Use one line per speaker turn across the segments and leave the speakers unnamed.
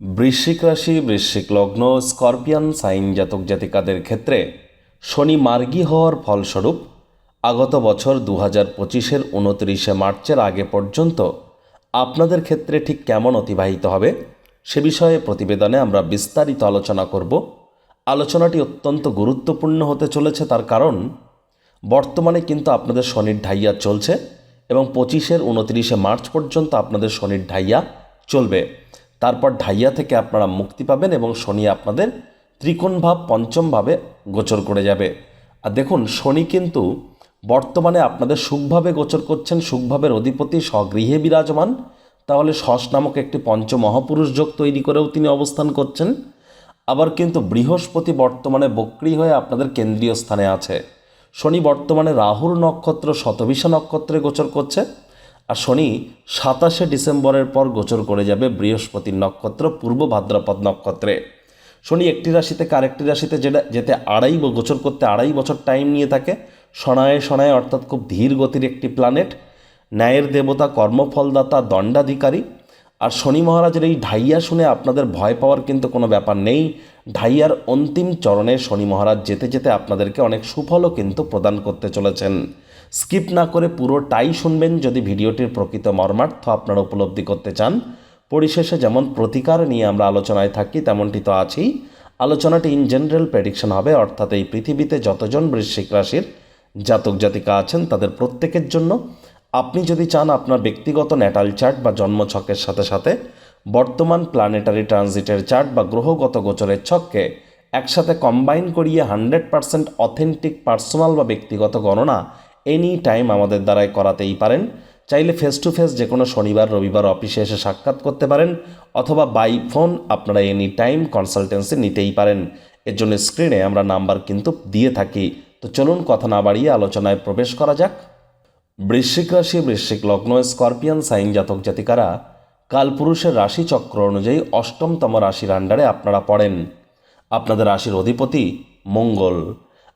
বৃশ্চিক রাশি, বৃশ্চিক লগ্ন, স্করপিয়ান, সাইন জাতক জাতিকাদের ক্ষেত্রে শনি মার্গী হওয়ার ফলস্বরূপ আগত বছর দু হাজার পঁচিশের উনত্রিশে মার্চের আগে পর্যন্ত আপনাদের ক্ষেত্রে ঠিক কেমন অতিবাহিত হবে সে বিষয়ে প্রতিবেদনে আমরা বিস্তারিত আলোচনা করব। আলোচনাটি অত্যন্ত গুরুত্বপূর্ণ হতে চলেছে তার কারণ, বর্তমানে কিন্তু আপনাদের শনির ঢাইয়া চলছে এবং পঁচিশের উনত্রিশে মার্চ পর্যন্ত আপনাদের শনির ঢাইয়া চলবে। তারপর ঢাইয়া থেকে আপনারা মুক্তি পাবেন এবং শনি আপনাদের ত্রিকোণ ভাব পঞ্চম ভাবে গোচর করে যাবে। আর দেখুন, শনি কিন্তু বর্তমানে আপনাদের সুখভাবে গোচর করছেন, সুখভাবের অধিপতি, স্বগৃহে বিরাজমান। তাহলে শশ নামক একটি পঞ্চ মহাপুরুষ যোগ তৈরি করেও তিনি অবস্থান করছেন। আবার কিন্তু বৃহস্পতি বর্তমানে বক্রি হয়ে আপনাদের কেন্দ্রীয় স্থানে আছে। শনি বর্তমানে রাহুর নক্ষত্র, শতভিষা নক্ষত্রে গোচর করছে। আর শনি সাতাশে ডিসেম্বরের পর গোচর করে যাবে বৃহস্পতির নক্ষত্র, পূর্ব ভাদ্রপদ নক্ষত্রে। শনি একটি রাশিতে আরেকটি রাশিতে যেটা যেতে আড়াই গোচর করতে আড়াই বছর টাইম নিয়ে থাকে। সনায়ে সনায়ে অর্থাৎ খুব ধীর গতির একটি প্ল্যানেট ন্যায়ের দেবতা, কর্মফলদাতা, দণ্ডাধিকারী। আর শনি মহারাজের এই ঢাইয়া শুনে আপনাদের ভয় পাওয়ার কিন্তু কোনো ব্যাপার নেই। ঢাইয়ার অন্তিম চরণে শনি মহারাজ যেতে যেতে আপনাদেরকে অনেক সুফলও কিন্তু প্রদান করতে চলেছেন। স্কিপ না করে পুরোটাই শুনবেন যদি ভিডিওটির প্রকৃত মর্মার্থ আপনারা উপলব্ধি করতে চান। পরিশেষে যেমন প্রতিকার নিয়ে আমরা আলোচনায় থাকি, তেমনটি তো আছেই। আলোচনাটি ইন জেনারেল প্রেডিকশন হবে, অর্থাৎ এই পৃথিবীতে যতজন বৃশ্চিক রাশির জাতক জাতিকা আছেন, তাদের প্রত্যেকের জন্য। আপনি যদি চান আপনার ব্যক্তিগত ন্যাটাল চার্ট বা জন্মছকের সাথে সাথে বর্তমান প্ল্যানেটারি ট্রানজিটের চার্ট বা গ্রহগত গোচরের ছককে একসাথে কম্বাইন করিয়ে হান্ড্রেড পারসেন্ট অথেন্টিক পার্সোনাল বা ব্যক্তিগত গণনা এনি টাইম আমাদের দ্বারাই করাতেই পারেন। চাইলে ফেস টু ফেস যে কোনো শনিবার, রবিবার অফিসে এসে সাক্ষাৎ করতে পারেন, অথবা বাই ফোন আপনারা এনি টাইম কনসালটেন্সি নিতেই পারেন। এর জন্য স্ক্রিনে আমরা নাম্বার কিন্তু দিয়ে থাকি। তো চলুন কথা না বাড়িয়ে আলোচনায় প্রবেশ করা যাক। বৃশ্চিক রাশি, বৃশ্চিক লগ্ন স্করপিয়ান সাইন জাতক জাতিকারা কালপুরুষের রাশি চক্র অনুযায়ী অষ্টমতম রাশির আন্ডারে আপনারা পড়েন। আপনাদের রাশির অধিপতি মঙ্গল।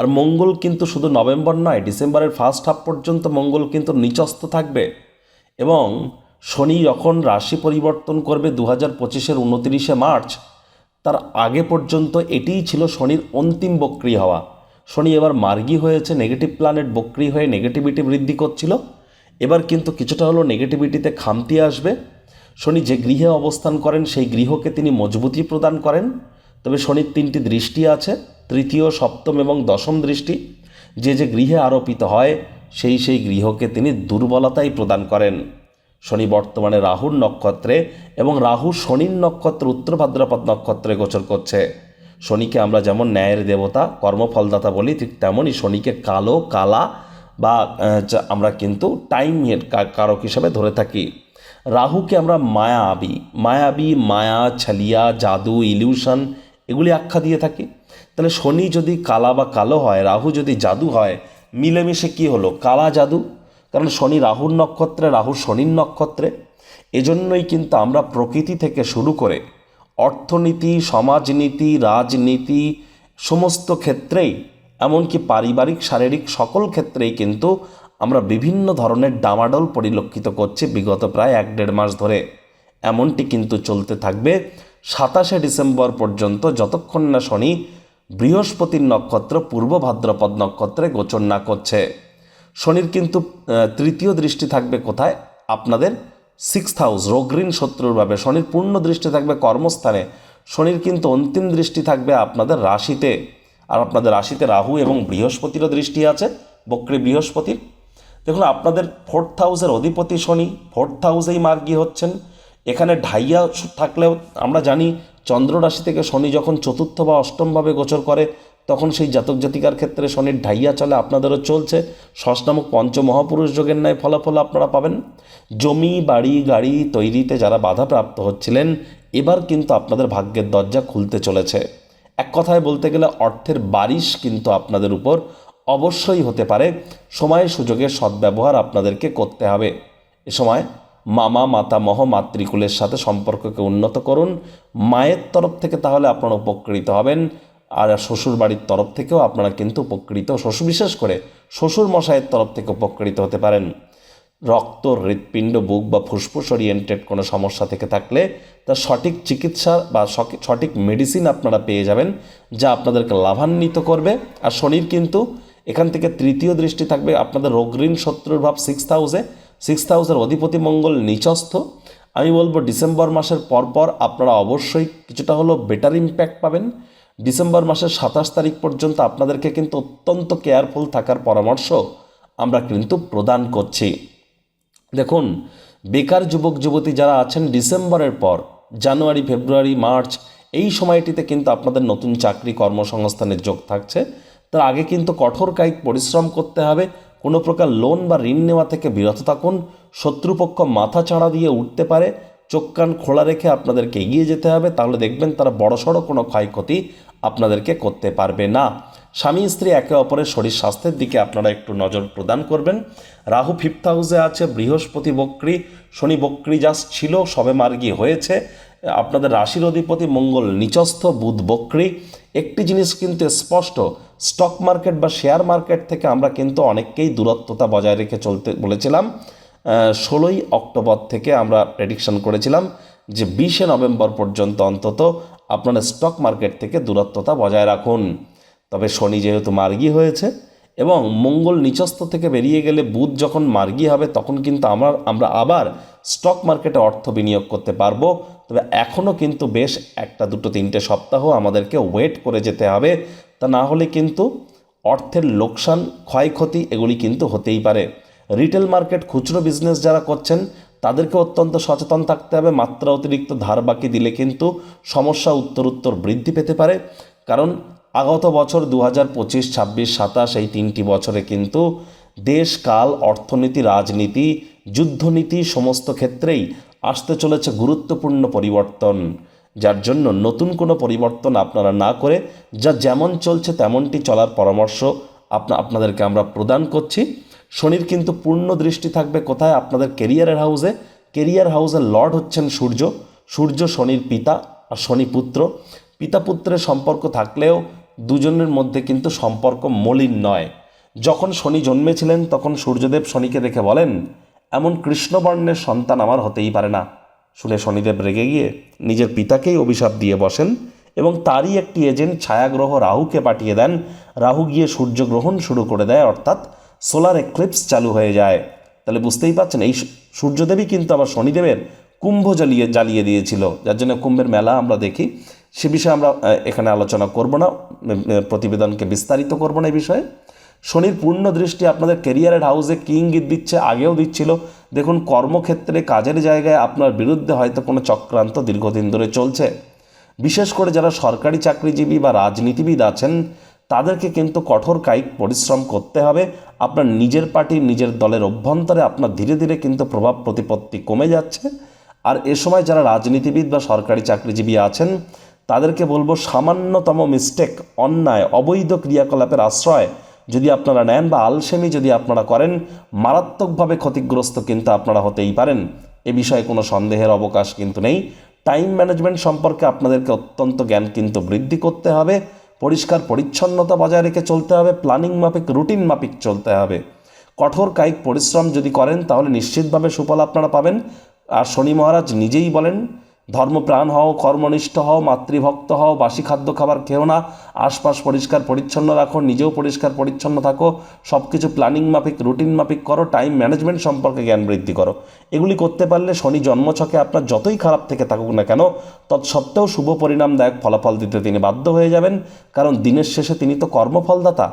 আর মঙ্গল কিন্তু শুধু নভেম্বর নয়, ডিসেম্বরের ফার্স্ট হাফ পর্যন্ত মঙ্গল কিন্তু নিচস্থ থাকবে। এবং শনি যখন রাশি পরিবর্তন করবে দু হাজার পঁচিশের উনতিরিশে মার্চ, তার আগে পর্যন্ত এটিই ছিল শনির অন্তিম বক্রি হওয়া। শনি এবার মার্গি হয়েছে নেগেটিভ প্ল্যানেট বক্রি হয়ে নেগেটিভিটি বৃদ্ধি করছিল। এবার কিন্তু কিছুটা হলো নেগেটিভিটিতে খামতি আসবে। শনি যে গৃহে অবস্থান করেন, সেই গৃহকে তিনি মজবুতি প্রদান করেন। তবে শনির তিনটি দৃষ্টি আছে, তৃতীয়, সপ্তম এবং দশম দৃষ্টি। যে যে গৃহে আরোপিত হয়, সেই সেই গৃহকে তিনি দুর্বলতাই প্রদান করেন। শনি বর্তমানে রাহুর নক্ষত্রে এবং রাহু শনির নক্ষত্র, উত্তর ভাদ্রপদ নক্ষত্রে গোচর করছে। শনিকে আমরা যেমন ন্যায়ের দেবতা, কর্মফলদাতা বলি, ঠিক তেমনই শনিকে কালো, কালা বা আমরা কিন্তু টাইমের কারক হিসাবে ধরে থাকি। রাহুকে আমরা মায়াবী মায়াবী, মায়া, ছালিয়া, জাদু, ইলিউশন এগুলি আখ্যা দিয়ে থাকি। তাহলে শনি যদি কালা বা কালো হয়, রাহু যদি জাদু হয়, মিলেমিশে কি হলো? কালা জাদু। কারণ শনি রাহুর নক্ষত্রে, রাহু শনির নক্ষত্রে। এজন্যই কিন্তু আমরা প্রকৃতি থেকে শুরু করে অর্থনীতি, সমাজনীতি, রাজনীতি, সমস্ত ক্ষেত্রেই, এমনকি পারিবারিক, শারীরিক সকল ক্ষেত্রেই কিন্তু আমরা বিভিন্ন ধরনের ডামাডোল পরিলক্ষিত করছি বিগত প্রায় এক দেড় মাস ধরে। এমনটি কিন্তু চলতে থাকবে। সাতাশে ডিসেম্বর পর্যন্ত যতক্ষণ না শনি বৃহস্পতির নক্ষত্র পূর্ব ভাদ্রপদ নক্ষত্রে গোচর না করছে। শনির কিন্তু তৃতীয় দৃষ্টি থাকবে কোথায়? আপনাদের সিক্স হাউস রোগঋণ শত্রুর ভাবে। শনির পূর্ণ দৃষ্টি থাকবে কর্মস্থানে। শনির কিন্তু অন্তিম দৃষ্টি থাকবে আপনাদের রাশিতে। আর আপনাদের রাশিতে রাহু এবং বৃহস্পতিরও দৃষ্টি আছে, বক্রী বৃহস্পতির। দেখুন, আপনাদের ফোর্থ হাউসের অধিপতি শনি। ফোর্থ হাউসেই মার্গী হচ্ছেন। এখানে ঢাইয়া থাকলেও আমরা জানি চন্দ্র রাশি থেকে শনি যখন চতুর্থ বা অষ্টমভাবে গোচর করে, তখন সেই জাতক জাতিকার ক্ষেত্রে শনির ঢাইয়া চলে আপনাদেরও চলছে। ষষ্ঠ নামক পঞ্চমহাপুরুষ যোগের ন্যায় ফলাফল আপনারা পাবেন। জমি, বাড়ি, গাড়ি তৈরিতে যারা বাধাপ্রাপ্ত হচ্ছিলেন, এবার কিন্তু আপনাদের ভাগ্যের দরজা খুলতে চলেছে। এক কথায় বলতে গেলে অর্থের বারিশ কিন্তু আপনাদের উপর অবশ্যই হতে পারে। সময় সুযোগের সদ্ব্যবহার আপনাদেরকে করতে হবে। এ সময় মামা মাতামহ মাতৃকুলের সাথে সম্পর্ককে উন্নত করুন। মায়ের তরফ থেকে তাহলে আপনারা উপকৃত হবেন। আর শ্বশুর বাড়ির তরফ থেকেও আপনারা কিন্তু উপকৃত, শ্বশুর বিশেষ করে শ্বশুর মশাইয়ের তরফ থেকে উপকৃত হতে পারেন। রক্ত, হৃৎপিণ্ড, বুক বা ফুসফুস ওরিয়েন্টেড কোনো সমস্যা থেকে থাকলে তার সঠিক চিকিৎসা বা সঠিক মেডিসিন আপনারা পেয়ে যাবেন, যা আপনাদেরকে লাভান্বিত করবে। আর শনির কিন্তু এখান থেকে তৃতীয় দৃষ্টি থাকবে আপনাদের রোগঋণ শত্রুর ভাব সিক্স হাউসে সিক্স হাউসের অধিপতি মঙ্গল নিচস্থ। আমি বলব ডিসেম্বর মাসের পরপর আপনারা অবশ্যই কিছুটা হলেও বেটার ইম্প্যাক্ট পাবেন। ডিসেম্বর মাসের সাতাশ তারিখ পর্যন্ত আপনাদেরকে কিন্তু অত্যন্ত কেয়ারফুল থাকার পরামর্শ আমরা কিন্তু প্রদান করছি। দেখুন, বেকার যুবক, যুবতী যারা আছেন ডিসেম্বরের পর, জানুয়ারি, ফেব্রুয়ারি, মার্চ, এই সময়টিতে কিন্তু আপনাদের নতুন চাকরি কর্মসংস্থানের যোগ থাকছে। তার আগে কিন্তু কঠোর কায়িক পরিশ্রম করতে হবে কোনো প্রকার লোন বা ঋণ নেওয়া থেকে বিরত থাকুন। শত্রুপক্ষ মাথা চাড়া দিয়ে উঠতে পারে। চোখ কান খোলা রেখে আপনাদেরকে এগিয়ে যেতে হবে। তাহলে দেখবেন তারা বড়সড় কোনো ক্ষয়ক্ষতি আপনাদেরকে করতে পারবে না। স্বামী স্ত্রী একে অপরের শরীর স্বাস্থ্যের দিকে আপনারা একটু নজর প্রদান করবেন। রাহু ফিফথ হাউসে আছে, বৃহস্পতি বক্রী, শনি বক্রী জাস্ট ছিল সবে মার্গী হয়েছে। আপনাদের রাশির অধিপতি মঙ্গল নিচস্থ, বুধ বক্রী। একটি জিনিস কিন্তু স্পষ্ট স্টক মার্কেট বা শেয়ার মার্কেট থেকে আমরা কিন্তু অনেককেই দূরত্বতা বজায় রেখে চলতে বলেছিলাম। ষোলোই অক্টোবর থেকে আমরা প্রেডিকশন করেছিলাম যে বিশে নভেম্বর পর্যন্ত অন্তত আপনারা স্টক মার্কেট থেকে দূরত্বতা বজায় রাখুন। তবে শনি যেহেতু মার্গী হয়েছে এবং মঙ্গল নিচস্থ থেকে বেরিয়ে গেলে বুধ যখন মার্গী হবে, তখন কিন্তু আমরা আমরা আবার স্টক মার্কেটে অর্থ বিনিয়োগ করতে পারব। তবে এখনও কিন্তু বেশ একটা, দুটো, তিনটে সপ্তাহ আমাদেরকে ওয়েট করে যেতে হবে। তা না হলে কিন্তু অর্থের লোকসান, ক্ষয়ক্ষতি এগুলি কিন্তু হতেই পারে। রিটেল মার্কেট খুচরো বিজনেস যারা করছেন, তাদেরকে অত্যন্ত সচেতন থাকতে হবে। মাত্রা অতিরিক্ত ধার বাকি দিলে কিন্তু সমস্যা উত্তর উত্তর বৃদ্ধি পেতে পারে। কারণ আগত বছর দু হাজার পঁচিশ, ছাব্বিশ, সাতাশ এই তিনটি বছরে কিন্তু দেশ, কাল, অর্থনীতি, রাজনীতি, যুদ্ধনীতি সমস্ত ক্ষেত্রেই আসতে চলেছে গুরুত্বপূর্ণ পরিবর্তন, যার জন্য নতুন কোনো পরিবর্তন আপনারা না করে যা যেমন চলছে তেমনটি চলার পরামর্শ আপনা আপনাদেরকে আমরা প্রদান করছি। শনির কিন্তু পূর্ণ দৃষ্টি থাকবে কোথায়? আপনাদের কেরিয়ারের হাউসে। কেরিয়ার হাউসের লর্ড হচ্ছেন সূর্য। সূর্য শনির পিতা আর শনি পুত্র। পিতা পুত্রের সম্পর্ক থাকলেও দুজনের মধ্যে কিন্তু সম্পর্ক মলিন নয়। যখন শনি জন্মেছিলেন, তখন সূর্যদেব শনিকে দেখে বলেন এমন কৃষ্ণবর্ণের সন্তান আমার হতেই পারে না। শুনে শনিদেব রেগে গিয়ে নিজের পিতাকেই অভিশাপ দিয়ে বসেন এবং তারই একটি এজেন্ট ছায়াগ্রহ রাহুকে পাঠিয়ে দেন। রাহু গিয়ে সূর্যগ্রহণ শুরু করে দেয়, অর্থাৎ সোলার এক্লিপস চালু হয়ে যায়। তাহলে বুঝতেই পারছেন, এই সূর্যদেবই কিন্তু আবার শনিদেবের কুম্ভ জ্বালিয়ে জ্বালিয়ে দিয়েছিল। যার জন্য কুম্ভের মেলা আমরা দেখি। সে বিষয়ে আমরা এখানে আলোচনা করব না। প্রতিবেদনকে বিস্তারিত করব না এই বিষয়ে। শনির পূর্ণ দৃষ্টি আপনাদের কেরিয়ারের হাউসে কি ইঙ্গিত দিচ্ছে, আগেও দিচ্ছিল। দেখুন, কর্মক্ষেত্রে, কাজের জায়গায় আপনার বিরুদ্ধে হয়তো কোনো চক্রান্ত দীর্ঘদিন ধরে চলছে। বিশেষ করে যারা সরকারি চাকরিজীবী বা রাজনীতিবিদ আছেন, তাদেরকে কিন্তু কঠোর কায়িক পরিশ্রম করতে হবে। আপনার নিজের পার্টির নিজের দলের অভ্যন্তরে আপনার ধীরে ধীরে কিন্তু প্রভাব প্রতিপত্তি কমে যাচ্ছে। আর এ সময় যারা রাজনীতিবিদ বা সরকারি চাকরিজীবী আছেন, তাদেরকে বলব সামান্যতম মিস্টেক অন্যায়, অবৈধ ক্রিয়াকলাপের আশ্রয় যদি আপনারা নেন বা আলসেমি যদি আপনারা করেন, মারাত্মকভাবে ক্ষতিগ্রস্ত কিন্তু আপনারা হতেই পারেন। এ বিষয়ে কোনো সন্দেহের অবকাশ কিন্তু নেই। টাইম ম্যানেজমেন্ট সম্পর্কে আপনাদেরকে অত্যন্ত জ্ঞান কিন্তু বৃদ্ধি করতে হবে। পরিষ্কার পরিচ্ছন্নতা বজায় রেখে চলতে হবে। প্ল্যানিং মাফিক, রুটিন মাফিক চলতে হবে। কঠোর কায়িক পরিশ্রম যদি করেন, তাহলে নিশ্চিতভাবে সুফল আপনারা পাবেন। আর শনি মহারাজ নিজেই বলেন ধর্মপ্রাণ হও, কর্মনিষ্ঠ হও, মাতৃভক্ত হও, বাসি খাদ্য খাবার খেও না, আশপাশ পরিষ্কার পরিচ্ছন্ন রাখো, নিজেও পরিষ্কার পরিচ্ছন্ন থাকো সব কিছু প্ল্যানিং মাফিক, রুটিন মাফিক করো, টাইম ম্যানেজমেন্ট সম্পর্কে জ্ঞান বৃদ্ধি করো। এগুলি করতে পারলে শনি জন্মছকে আপনার যতই খারাপ থেকে থাকুক না কেন, তৎসত্ত্বেও শুভ পরিণামদায়ক ফলাফল দিতে তিনি বাধ্য হয়ে যাবেন, কারণ দিনের শেষে তিনি তো কর্মফলদাতা।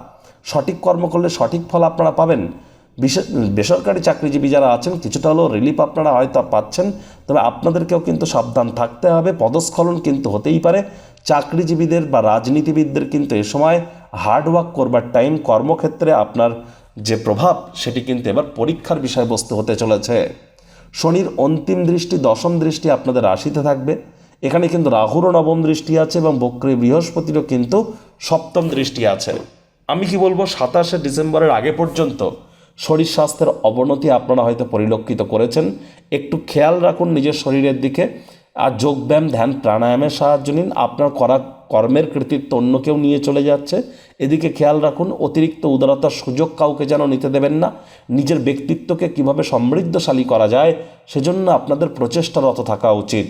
সঠিক কর্ম করলে সঠিক ফল আপনারা পাবেন। বেসরকারি চাকরিজীবী যারা আছেন, কিছুটা হলেও রিলিফ আপনারা হয়তো পাচ্ছেন। তবে আপনাদেরকেও কিন্তু সাবধান থাকতে হবে। পদস্খলন কিন্তু হতেই পারে। চাকরিজীবীদের বা রাজনীতিবিদদের কিন্তু এ সময় হার্ডওয়ার্ক করবার টাইম কর্মক্ষেত্রে আপনার যে প্রভাব, সেটি কিন্তু এবার পরীক্ষার বিষয়বস্তু হতে চলেছে। শনির অন্তিম দৃষ্টি, দশম দৃষ্টি আপনাদের রাশিতে থাকবে। এখানে কিন্তু রাহুরও নবম দৃষ্টি আছে এবং বক্রী বৃহস্পতিরও কিন্তু সপ্তম দৃষ্টি আছে। আমি কি বলব, সাতাশে ডিসেম্বরের আগে পর্যন্ত শরীর স্বাস্থ্যের অবনতি আপনারা হয়তো পরিলক্ষিত করেছেন। একটু খেয়াল রাখুন নিজের শরীরের দিকে আর যোগব্যায়াম, ধ্যান, প্রাণায়ামের সাহায্য নিন। আপনার করা কর্মের কৃতিত্ব অন্য কেউ নিয়ে চলে যাচ্ছে। এদিকে খেয়াল রাখুন, অতিরিক্ত উদারতার সুযোগ কাউকে যেন নিতে দেবেন না। নিজের ব্যক্তিত্বকে কীভাবে সমৃদ্ধশালী করা যায়, সেজন্য আপনাদের প্রচেষ্টারত থাকা উচিত।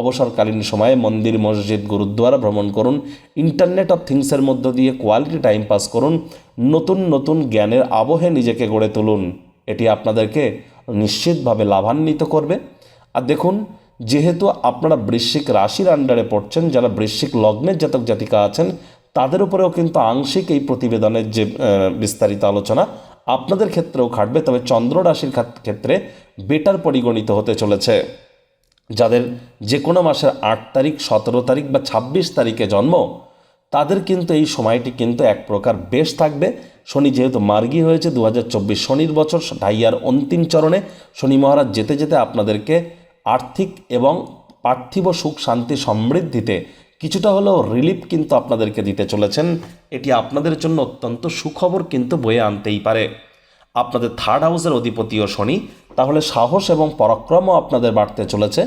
অবসরকালীন সময়ে মন্দির, মসজিদ, গুরুদ্বারা ভ্রমণ করুন। ইন্টারনেট অফ থিংসের মধ্য দিয়ে কোয়ালিটি টাইম পাস করুন। নতুন নতুন জ্ঞানের আবহে নিজেকে গড়ে তুলুন। এটি আপনাদেরকে নিশ্চিতভাবে লাভান্বিত করবে। আর দেখুন, যেহেতু আপনারা বৃশ্চিক রাশির আন্ডারে পড়ছেন, যারা বৃশ্চিক লগ্নের জাতক জাতিকা আছেন, তাদের উপরেও কিন্তু আংশিক এই প্রতিবেদনের যে বিস্তারিত আলোচনা আপনাদের ক্ষেত্রেও খাটবে। তবে চন্দ্র রাশির ক্ষেত্রে বেটার পরিগণিত হতে চলেছে। যাদের যে কোনো মাসের আট তারিখ, সতেরো তারিখ বা ছাব্বিশ তারিখে জন্ম, তাদের কিন্তু এই সময়টি কিন্তু এক প্রকার বেশ থাকবে। শনি যেহেতু মার্গী হয়েছে দু হাজার চব্বিশ শনির বছর ঢাইয়ার অন্তিম চরণে শনি মহারাজ যেতে যেতে আপনাদেরকে আর্থিক এবং পার্থিব সুখ, শান্তি সমৃদ্ধিতে কিছুটা হলেও রিলিফ কিন্তু আপনাদেরকে দিতে চলেছেন। এটি আপনাদের জন্য অত্যন্ত সুখবর কিন্তু বয়ে আনতেই পারে। আপনাদের থার্ড হাউসের অধিপতিও শনি তাহলে সাহস এবং পরাক্রমও আপনাদের বাড়তে চলেছে।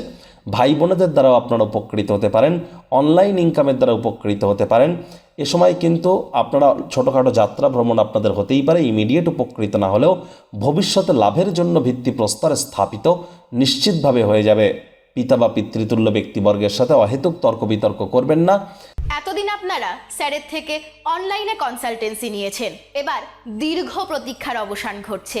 ভাই বোনেদের দ্বারাও আপনারা উপকৃত হতে পারেন অনলাইন ইনকামের দ্বারা উপকৃত হতে পারেন। এ সময় কিন্তু আপনারা ছোটোখাটো যাত্রা ভ্রমণ আপনাদের হতেই পারে ইমিডিয়েট উপকৃত না হলেও ভবিষ্যতে লাভের জন্য ভিত্তিপ্রস্তর স্থাপিত নিশ্চিতভাবে হয়ে যাবে। পিতা বা পিতৃতুল্য ব্যক্তিবর্গের সাথে অহেতুক তর্ক বিতর্ক করবেন না।
এতদিন আপনারা স্যারের থেকে অনলাইনে কনসালটেন্সি নিয়েছেন। এবার দীর্ঘ প্রতীক্ষার অবসান ঘটছে।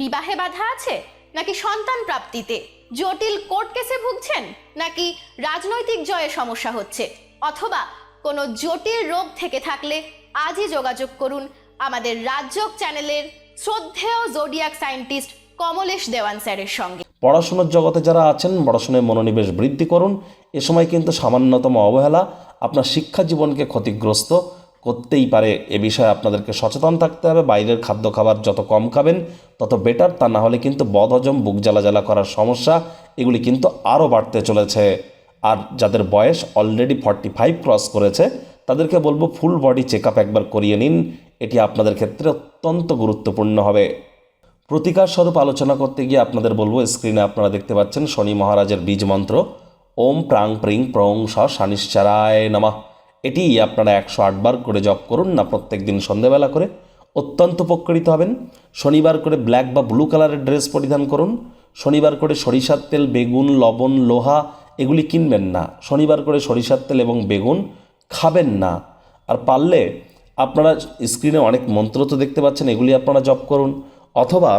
বিবাহে বাধা আছে? নাকি সন্তান প্রাপ্তিতে? জটিল কোর্ট কেসে ভুগছেন? নাকি রাজনৈতিক জয়ে সমস্যা হচ্ছে? অথবা কোনো জটিল রোগ থেকে থাকলে আজই যোগাযোগ করুন আমাদের রাজ্যক চ্যানেলের শ্রদ্ধেয় জোডিয়াক সায়েন্টিস্ট কমলেশ দেওয়ান স্যারের সঙ্গে।
পড়াশোনার জগতে যারা আছেন পড়াশোনায় মনোনিবেশ বৃদ্ধি করুন। এ সময় কিন্তু সামান্যতম অবহেলা আপনার শিক্ষা জীবনকে ক্ষতিগ্রস্ত। করতেই পারে এ বিষয়ে আপনাদেরকে সচেতন থাকতে হবে। বাইরের খাদ্য খাবার যত কম খাবেন, তত বেটার তা না হলে কিন্তু বদহজম, বুক জ্বালা জ্বালা করার সমস্যা, এগুলি কিন্তু আরও বাড়তে চলেছে। আর যাদের বয়স অলরেডি ফর্টি ফাইভ ক্রস করেছে, তাদেরকে বলব ফুল বডি চেক একবার করিয়ে নিন। এটি আপনাদের ক্ষেত্রে অত্যন্ত গুরুত্বপূর্ণ হবে। প্রতিকার স্বরূপ আলোচনা করতে গিয়ে আপনাদের বলব স্ক্রিনে আপনারা দেখতে পাচ্ছেন শনি মহারাজের বীজ মন্ত্র। ওম প্রাং প্রিং প্রং স শানিশ্চারায় নামা। এটি আপনারা একশো আটবার করে জপ করুন না প্রত্যেক দিন সন্ধেবেলা করে। অত্যন্ত উপকৃত হবেন। শনিবার করে ব্ল্যাক বা ব্লু কালারের ড্রেস পরিধান করুন। শনিবার করে সরিষার তেল, বেগুন, লবণ, লোহা এগুলি কিনবেন না। শনিবার করে সরিষার তেল এবং বেগুন খাবেন না। আর পারলে আপনারা স্ক্রিনে অনেক মন্ত্র তো দেখতে পাচ্ছেন, এগুলি আপনারা জপ করুন। অথবা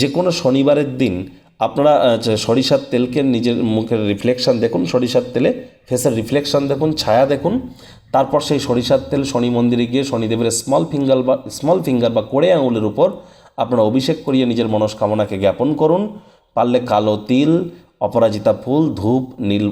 যে কোনো শনিবারের দিন আপনারা সরিষার তেলকে নিজের মুখের রিফ্লেকশান দেখুন, সরিষার তেলে ফেসের রিফ্লেকশান দেখুন, ছায়া দেখুন। তারপর সেই সরিষার তেল শনি মন্দিরে গিয়ে শনিদেবের স্মল ফিঙ্গার বা স্মল ফিঙ্গার বা কোড়ে আঙুলের উপর আপনারা অভিষেক করিয়ে নিজের মনস্কামনাকে জ্ঞাপন করুন। পারলে কালো তিল, অপরাজিতা ফুল, ধূপ, নীল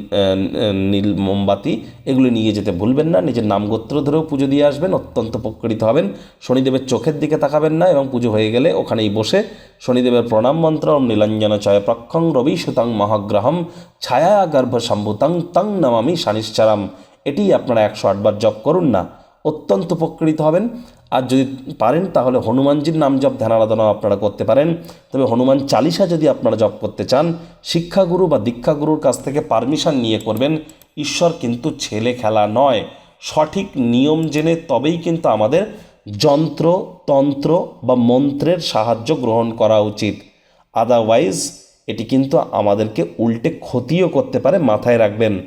নীল মোমবাতি, এগুলো নিয়ে যেতে ভুলবেন না। নিজের নাম গোত্র ধরেও পুজো দিয়ে আসবেন, অত্যন্ত উপকৃত হবেন। শনিদেবের চোখের দিকে তাকাবেন না এবং পুজো হয়ে গেলে ওখানেই বসে শনিদেবের প্রণাম মন্ত্র নীলাঞ্জন চয় প্রক্ষং রবি সুতাং মহাগ্রহম, ছায়া গর্ভ সম্ভুতাং তং নমামি শানিশ্চারাম। এটি আপনারা একশো আটবার জপ করুন না। অত্যন্ত উপকৃত হবেন। আর যদি পারেন, তাহলে হনুমানজির নাম জপ, ধ্যান আরাধনাও আপনারা করতে পারেন। তবে হনুমান চালিসা যদি আপনারা জপ করতে চান, শিক্ষাগুরু বা দীক্ষাগুরুর কাছ থেকে পারমিশন নিয়ে করবেন, ঈশ্বর কিন্তু ছেলে খেলা নয়। সঠিক নিয়ম জেনে তবেই কিন্তু আমাদের যন্ত্র, তন্ত্র বা মন্ত্রের সাহায্য গ্রহণ করা উচিত। আদারওয়াইজ এটি কিন্তু আমাদেরকে উল্টে ক্ষতিও করতে পারে, মাথায় রাখবেন।